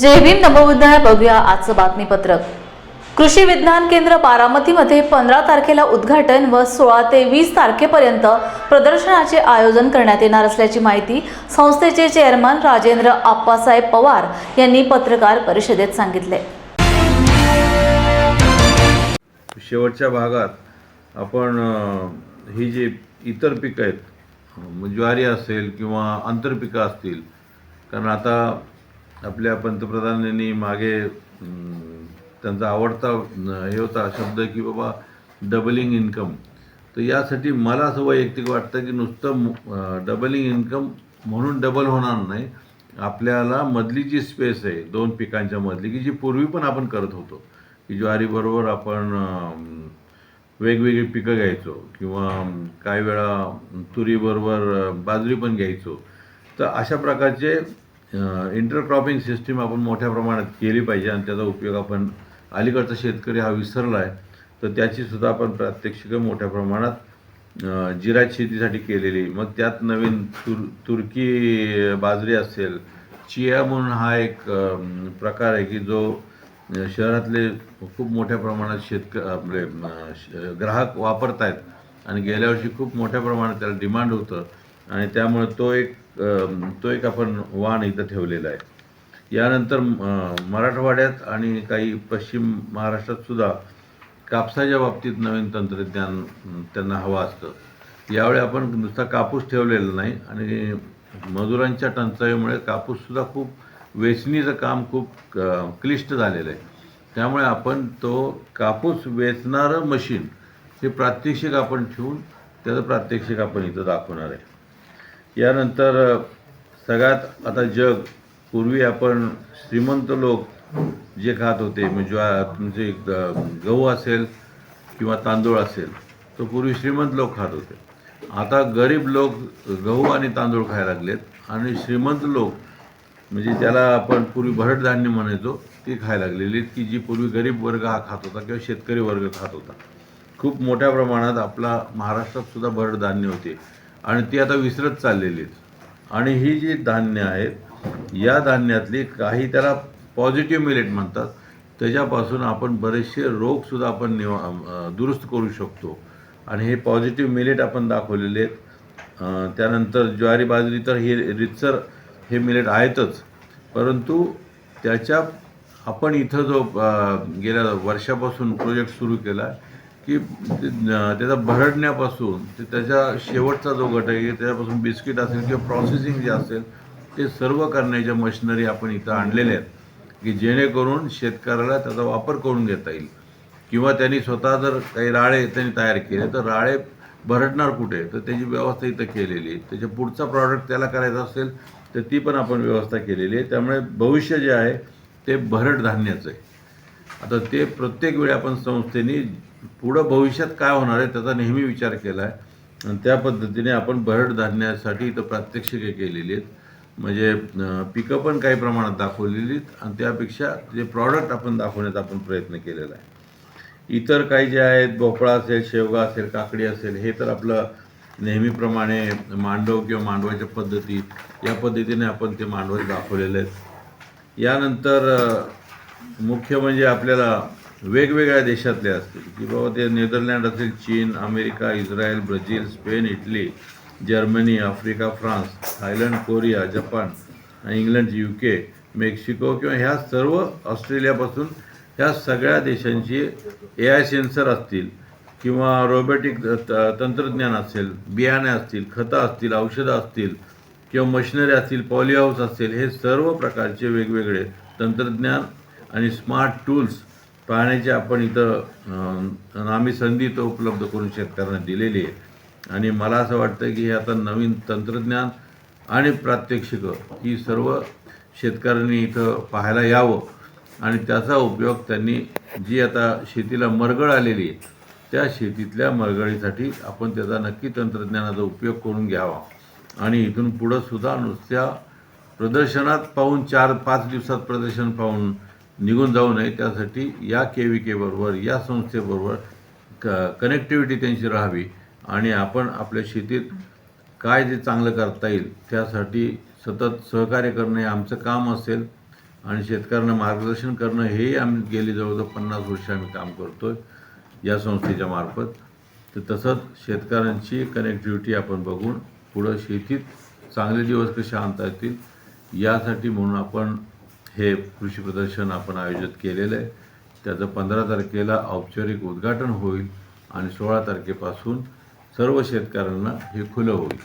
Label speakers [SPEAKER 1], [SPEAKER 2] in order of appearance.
[SPEAKER 1] जय भीम नमोबुद्धाय बघूया आजचं बातमीपत्रक. कृषी विज्ञान केंद्र बारामतीमध्ये पंधरा तारखेला उद्घाटन व सोळा ते वीस तारखेपर्यंत प्रदर्शनाचे आयोजन करण्यात येणार असल्याची माहिती संस्थेचे चेअरमन राजेंद्र आप्पासाहेब पवार यांनी पत्रकार परिषदेत सांगितले.
[SPEAKER 2] शेवटच्या भागात आपण ही जी इतर पिकं आहेत ज्वारी असेल किंवा आंतरपिकं असतील कारण आता आपल्या पंतप्रधानांनी मागे त्यांचा आवडता हे होता शब्द की बाबा डबलिंग इन्कम तर यासाठी मला असं वैयक्तिक वाटतं की नुसतं डबलिंग इन्कम म्हणून डबल होणार नाही. आपल्याला मधली जी स्पेस आहे दोन पिकांच्या मधली की जी पूर्वी पण आपण करत होतो की ज्वारीबरोबर आपण वेगवेगळी पिकं घ्यायचो किंवा काही वेळा तुरीबरोबर बाजरी पण घ्यायचो. तर अशा प्रकारचे इंटरक्रॉपिंग सिस्टीम आपण मोठ्या प्रमाणात केली पाहिजे आणि त्याचा उपयोग आपण अलीकडचा शेतकरी हा विसरला आहे तर त्याचीसुद्धा आपण प्रात्यक्षिकं मोठ्या प्रमाणात जिरायत शेतीसाठी केलेली. मग त्यात नवीन तुर तुर्की बाजरी असेल चिया म्हणून हा एक प्रकार आहे की जो शहरातले खूप मोठ्या प्रमाणात शेतक आपले श- ग्राहक वापरत आहेत आणि गेल्या वर्षी खूप मोठ्या प्रमाणात त्याला डिमांड होतं आणि त्यामुळे तो एक तो एक आपण वाण इथं ठेवलेला आहे. यानंतर मराठवाड्यात आणि काही पश्चिम महाराष्ट्रात सुद्धा कापसाच्या बाबतीत नवीन तंत्रज्ञान त्यांना हवं असतं. यावेळी आपण नुसता कापूस ठेवलेला नाही आणि मजुरांच्या टंचाईमुळे कापूससुद्धा खूप वेचणीचं काम खूप क्लिष्ट झालेलं आहे. त्यामुळे आपण तो कापूस वेचणारं मशीन हे प्रात्यक्षिक आपण ठेवून त्याचं प्रात्यक्षिक आपण इथं दाखवणार आहे. यानंतर सगळ्यात आता जग पूर्वी आपण श्रीमंत लोक जे खात होते म्हणजे तुमचे म्हणजे गहू असेल किंवा तांदूळ असेल तो पूर्वी श्रीमंत लोक खात होते. आता गरीब लोक गहू आणि तांदूळ खायला लागलेत आणि श्रीमंत लोक म्हणजे त्याला आपण पूर्वी भरड धान्य म्हणायचो ती खायला लागलेली की जी पूर्वी गरीब वर्ग हा खात होता किंवा शेतकरी वर्ग खात होता. खूप मोठ्या प्रमाणात आपला महाराष्ट्रात सुद्धा भरड धान्य होते. आणि ती आता विसरत चाललेली आहेत. आणि ही जी धान्य आहेत या धान्यातली काही त्याला पॉझिटिव्ह मिलेट म्हणतात. त्याच्यापासून आपण बरेचसे रोगसुद्धा आपण निवा दुरुस्त करू शकतो. आणि हे पॉझिटिव्ह मिलेट आपण दाखवलेले आहेत. त्यानंतर ज्वारी बाजरी तर हे रितसर हे मिलेट आहेतच. परंतु त्याच्या आपण इथं जो गेल्या वर्षापासून प्रोजेक्ट सुरू केला आहे की ते, त्याचा भरडण्यापासून ते त्याच्या शेवटचा जो घटक आहे त्याच्यापासून बिस्किट असेल किंवा प्रोसेसिंग जे असेल ते सर्व करण्याच्या मशिनरी आपण इथं आणलेल्या आहेत. की जेणेकरून शेतकऱ्याला त्याचा वापर करून घेता येईल. किंवा त्यांनी स्वतः जर काही राळे त्यांनी तयार केले तर राळे भरडणार कुठे? तर त्याची व्यवस्था इथं केलेली आहे. त्याच्या पुढचा प्रॉडक्ट त्याला करायचा असेल तर ती पण आपण व्यवस्था केलेली आहे. त्यामुळे भविष्य जे आहे ते भरड धान्याचं आहे. आता ते प्रत्येक वेळी आपण संस्थेने पुढं भविष्यात काय होणार आहे त्याचा नेहमी विचार केला आहे. आणि त्या पद्धतीने आपण भरड धान्यासाठी इथं प्रात्यक्षिके केलेली आहेत. म्हणजे पिकं पण काही प्रमाणात दाखवलेली आहेत आणि त्यापेक्षा जे प्रॉडक्ट आपण दाखवण्याचा आपण प्रयत्न केलेला आहे. इतर काही जे आहेत भोपळा असेल शेवगा असेल काकडी असेल हे तर आपलं नेहमीप्रमाणे मांडव किंवा मांडवाच्या पद्धतीत या पद्धतीने आपण ते मांडव दाखवलेले आहेत. यानंतर मुख्य म्हणजे आपल्याला वेगवेगळ्या देशातले असतील. की बाबा ते नेदरलँड असेल चीन America Israel Brazil Spain Italy Germany Africa France Thailand Korea Japan आणि इंग्लंड यू के मेक्सिको किंवा ह्या सर्व ऑस्ट्रेलियापासून ह्या सगळ्या देशांची ए आय सेन्सर असतील किंवा रोबोटिक तंत्रज्ञान असेल बियाणे असतील खतं असतील औषधं असतील किंवा मशिनरी असतील पॉलीहाऊस असेल हे सर्व प्रकारचे वेगवेगळे तंत्रज्ञान आणि स्मार्ट टूल्स पाहण्याची आपण इथं नामी आम्ही संधी इथं उपलब्ध करून शेतकऱ्यांना दिलेली आहे. आणि मला असं वाटतं की हे आता नवीन तंत्रज्ञान आणि प्रात्यक्षिकं ही सर्व शेतकऱ्यांनी इथं पाहायला यावं. आणि त्याचा उपयोग त्यांनी जी आता शेतीला मरगळ आलेली आहे त्या शेतीतल्या मरगळीसाठी आपण त्याचा नक्की तंत्रज्ञानाचा उपयोग करून घ्यावा. आणि इथून पुढंसुद्धा नुसत्या प्रदर्शनात पाहून चार पाच दिवसात प्रदर्शन पाहून निघून जाऊ नये त्यासाठी या के व्ही केबरोबर या संस्थेबरोबर क कनेक्टिव्हिटी त्यांची राहावी आणि आपण आपल्या शेतीत काय जे चांगलं करता येईल त्यासाठी सतत सहकार्य करणं हे आमचं काम असेल आणि शेतकऱ्यांना मार्गदर्शन करणं हेही आम्ही गेली जवळजवळ पन्नास वर्ष आम्ही काम करतो आहे या संस्थेच्या मार्फत. तर तसंच शेतकऱ्यांची कनेक्टिव्हिटी आपण बघून पुढं शेतीत चांगले दिवस कसे आणता येतील यासाठी म्हणून आपण हे कृषी प्रदर्शन आपण आयोजित केलेलं आहे. त्याचं पंधरा तारखेला औपचारिक उद्घाटन होईल आणि सोळा तारखेपासून सर्व शेतकऱ्यांना हे खुलं होईल.